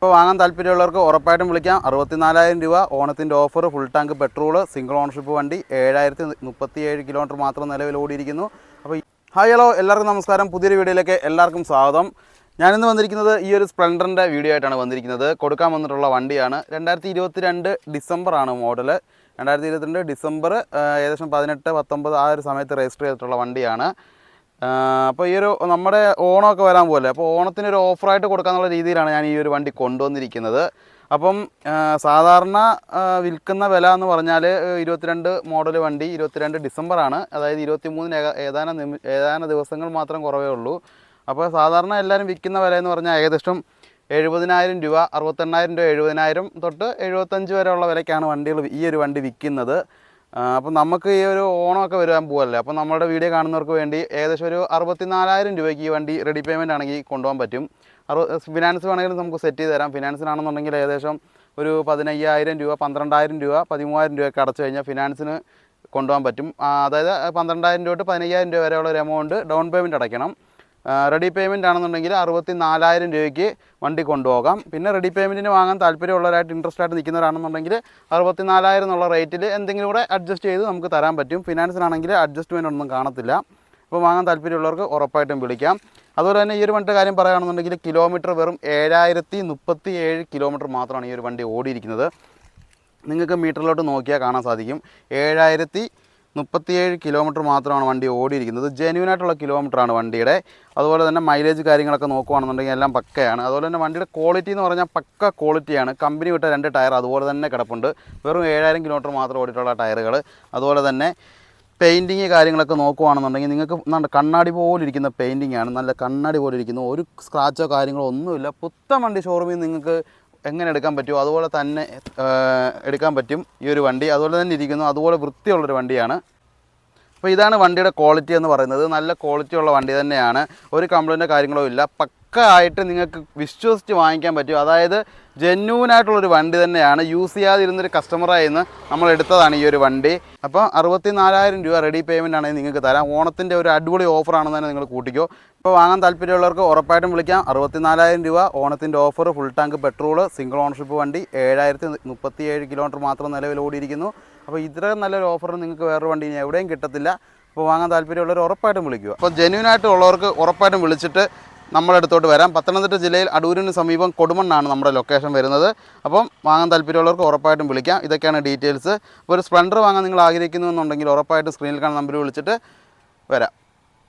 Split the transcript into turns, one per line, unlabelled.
ഇപ്പോൾ വാങ്ങാൻ താല്പര്യമുള്ളവർക്ക് ഉറപ്പായിട്ടും വിളിക്കാം. അറുപത്തിനാലായിരം രൂപ ഓണത്തിന്റെ offer full tank petrol single ownership വണ്ടി ഏഴായിരത്തി മുപ്പത്തിയേഴ് കിലോമീറ്റർ മാത്രം നിലവിൽ ഓടിയിരിക്കുന്നു. അപ്പോൾ ഹായ് ഹലോ എല്ലാവർക്കും നമസ്കാരം. പുതിയൊരു വീഡിയോയിലേക്ക് എല്ലാവർക്കും സ്വാഗതം. ഞാനിന്ന് വന്നിരിക്കുന്നത് ഈ ഒരു സ്പ്ലെൻഡറിന്റെ വീഡിയോ ആയിട്ടാണ് വന്നിരിക്കുന്നത്. കൊടുക്കാൻ വന്നിട്ടുള്ള വണ്ടിയാണ്. രണ്ടായിരത്തി ഇരുപത്തി രണ്ട് ഡിസംബർ ആണ് മോഡൽ രണ്ടായിരത്തി ഇരുപത്തിരണ്ട് ഡിസംബർ ഏകദേശം പതിനെട്ട് പത്തൊമ്പത് ആ ഒരു സമയത്ത് രജിസ്റ്റർ ചെയ്തിട്ടുള്ള വണ്ടിയാണ്. അപ്പോൾ ഈ ഒരു നമ്മുടെ ഓണമൊക്കെ വരാൻ പോലെ അപ്പോൾ ഓണത്തിന് ഒരു ഓഫറായിട്ട് കൊടുക്കാന്നുള്ള രീതിയിലാണ് ഞാൻ ഈ ഒരു വണ്ടി കൊണ്ടുവന്നിരിക്കുന്നത്. അപ്പം സാധാരണ വിൽക്കുന്ന വില എന്ന് പറഞ്ഞാൽ ഇരുപത്തിരണ്ട് മോഡൽ വണ്ടി ഇരുപത്തിരണ്ട് ഡിസംബറാണ്. അതായത് ഇരുപത്തി മൂന്നിന് ഏതാനും നിമി ഏതാനും ദിവസങ്ങൾ മാത്രം കുറവേ ഉള്ളൂ. അപ്പോൾ സാധാരണ എല്ലാവരും വിൽക്കുന്ന വില എന്ന് പറഞ്ഞാൽ ഏകദേശം എഴുപതിനായിരം രൂപ അറുപത്തെണ്ണായിരം രൂപ എഴുപതിനായിരം തൊട്ട് എഴുപത്തഞ്ച് വരെയുള്ള വിലയ്ക്കാണ് വണ്ടികൾ ഈ ഒരു വണ്ടി വിൽക്കുന്നത്. അപ്പം നമുക്ക് ഈ ഒരു ഓണമൊക്കെ വരാൻ പോകല്ലേ അപ്പോൾ നമ്മുടെ വീഡിയോ കാണുന്നവർക്ക് വേണ്ടി ഏകദേശം ഒരു അറുപത്തിനാലായിരം രൂപയ്ക്ക് ഈ വണ്ടി റെഡി പേയ്മെന്റ് ആണെങ്കിൽ കൊണ്ടുപോകാൻ പറ്റും. അറു ഫിനാൻസ് വേണമെങ്കിലും നമുക്ക് സെറ്റ് ചെയ്ത് തരാം. ഫിനാൻസിനാണെന്നുണ്ടെങ്കിൽ ഏകദേശം ഒരു പതിനയ്യായിരം രൂപ പന്ത്രണ്ടായിരം രൂപ പതിമൂവായിരം രൂപയൊക്കെ അടച്ചു കഴിഞ്ഞാൽ ഫിനാൻസിന് കൊണ്ടുപോകാൻ പറ്റും. അതായത് പന്ത്രണ്ടായിരം രൂപ തൊട്ട് പതിനയ്യായിരം രൂപ വരെയുള്ള ഒരു എമൗണ്ട് ഡൗൺ പേയ്മെന്റ് അടയ്ക്കണം. റെഡി പേയ്മെന്റ് ആണെന്നുണ്ടെങ്കിൽ അറുപത്തി നാലായിരം രൂപയ്ക്ക് വണ്ടി കൊണ്ടുപോകാം. പിന്നെ റെഡി പേയ്മെന്റിന് വാങ്ങാൻ താല്പര്യമുള്ളവരായിട്ട് ഇൻട്രസ്റ്റ് ആയിട്ട് നിൽക്കുന്നവരാണെന്നുണ്ടെങ്കിൽ അറുപത്തി നാലായിരം എന്നുള്ള റേറ്റിൽ എന്തെങ്കിലും കൂടെ അഡ്ജസ്റ്റ് ചെയ്ത് നമുക്ക് തരാൻ പറ്റും. ഫിനാൻസിനാണെങ്കിൽ അഡ്ജസ്റ്റ്മെന്റ് ഒന്നും കാണത്തില്ല. അപ്പോൾ വാങ്ങാൻ താല്പര്യമുള്ളവർക്ക് ഉറപ്പായിട്ടും വിളിക്കാം. അതുപോലെ തന്നെ ഈ ഒരു വണ്ടിയുടെ കാര്യം പറയുകയാണെന്നുണ്ടെങ്കിൽ കിലോമീറ്റർ വെറും ഏഴായിരത്തി മുപ്പത്തി ഏഴ് കിലോമീറ്റർ മാത്രമാണ് ഈ ഒരു വണ്ടി ഓടിയിരിക്കുന്നത്. നിങ്ങൾക്ക് മീറ്ററിലോട്ട് നോക്കിയാൽ കാണാൻ സാധിക്കും. ഏഴായിരത്തി മുപ്പത്തിയേഴ് കിലോമീറ്റർ മാത്രമാണ് വണ്ടി ഓടിയിരിക്കുന്നത്. ജെന്യൂൻ ആയിട്ടുള്ള കിലോമീറ്ററാണ് വണ്ടിയുടെ. അതുപോലെ തന്നെ മൈലേജ് കാര്യങ്ങളൊക്കെ നോക്കുകയാണെന്നുണ്ടെങ്കിൽ എല്ലാം പക്കയാണ്. അതുപോലെ തന്നെ വണ്ടിയുടെ ക്വാളിറ്റി എന്ന് പറഞ്ഞാൽ പക്ക ക്വാളിറ്റിയാണ്. കമ്പനി വിട്ട രണ്ട് ടയർ അതുപോലെ തന്നെ കിടപ്പുണ്ട്. വെറും ഏഴായിരം കിലോമീറ്റർ മാത്രം ഓടിയിട്ടുള്ള ടയറുകൾ അതുപോലെ തന്നെ പെയിന്റിങ് കാര്യങ്ങളൊക്കെ നോക്കുകയാണെന്നുണ്ടെങ്കിൽ നിങ്ങൾക്ക് കണ്ണാടി പോലെ ഇരിക്കുന്ന പെയിന്റിംഗ് ആണ്. നല്ല കണ്ണാടി പോലെ ഇരിക്കുന്നു ഒരു സ്ക്രാച്ചോ കാര്യങ്ങളോ ഒന്നുമില്ല. പുത്തൻ വണ്ടി ഷോറൂമിൽ നിങ്ങൾക്ക് എങ്ങനെ എടുക്കാൻ പറ്റുമോ അതുപോലെ തന്നെ എടുക്കാൻ പറ്റും ഈ ഒരു വണ്ടി. അതുപോലെ തന്നെ ഇരിക്കുന്നു. അതുപോലെ വൃത്തിയുള്ളൊരു വണ്ടിയാണ്. അപ്പോൾ ഇതാണ് വണ്ടിയുടെ ക്വാളിറ്റി എന്ന് പറയുന്നത്. നല്ല ക്വാളിറ്റി ഉള്ള വണ്ടി തന്നെയാണ്. ഒരു കംപ്ലൈന്റോ കാര്യങ്ങളോ ഇല്ല. ആയിട്ട് നിങ്ങൾക്ക് വിശ്വസിച്ച് വാങ്ങിക്കാൻ പറ്റും. അതായത് ജെന്യൂൻ ആയിട്ടുള്ളൊരു വണ്ടി തന്നെയാണ്. യൂസ് ചെയ്യാതിരുന്നൊരു കസ്റ്റമറായി നിന്ന് നമ്മൾ എടുത്തതാണ് ഈ ഒരു വണ്ടി. അപ്പോൾ അറുപത്തി നാലായിരം രൂപ റെഡി പേയ്മെന്റ് ആണെങ്കിൽ നിങ്ങൾക്ക് തരാം. ഓണത്തിന്റെ ഒരു അടിപൊളി ഓഫറാണെന്ന് തന്നെ നിങ്ങൾ കൂട്ടിക്കോ. ഇപ്പോൾ വാങ്ങാൻ താല്പര്യമുള്ളവർക്ക് ഉറപ്പായിട്ടും വിളിക്കാം. അറുപത്തിനാലായിരം രൂപ ഓണത്തിന്റെ offer full tank petrol single ownership വണ്ടി ഏഴായിരത്തി മുപ്പത്തി ഏഴ് കിലോമീറ്റർ മാത്രം നിലവിൽ ഓടിയിരിക്കുന്നു. അപ്പോൾ ഇത്ര നല്ലൊരു ഓഫർ നിങ്ങൾക്ക് വേറൊരു വണ്ടി എവിടെയും കിട്ടത്തില്ല. അപ്പോൾ വാങ്ങാൻ താല്പര്യമുള്ളവർ ഉറപ്പായിട്ടും വിളിക്കുക. അപ്പോൾ ജെന്യൂൻ ആയിട്ടുള്ളവർക്ക് ഉറപ്പായിട്ടും വിളിച്ചിട്ട് നമ്മുടെ അടുത്തോട്ട് വരാം. പത്തനംതിട്ട ജില്ലയിൽ അടൂരിന് സമീപം കൊടുമണ്ണാണ് നമ്മുടെ ലൊക്കേഷൻ വരുന്നത്. അപ്പം വാങ്ങാൻ താല്പര്യമുള്ളവർക്ക് ഉറപ്പായിട്ടും വിളിക്കാം. ഇതൊക്കെയാണ് ഡീറ്റെയിൽസ് ഒരു സ്പ്ലണ്ടർ വാങ്ങാൻ നിങ്ങൾ ആഗ്രഹിക്കുന്നു എന്നുണ്ടെങ്കിൽ ഉറപ്പായിട്ടും സ്ക്രീനിൽ കാണുന്ന നമ്പർ വിളിച്ചിട്ട് വരാം.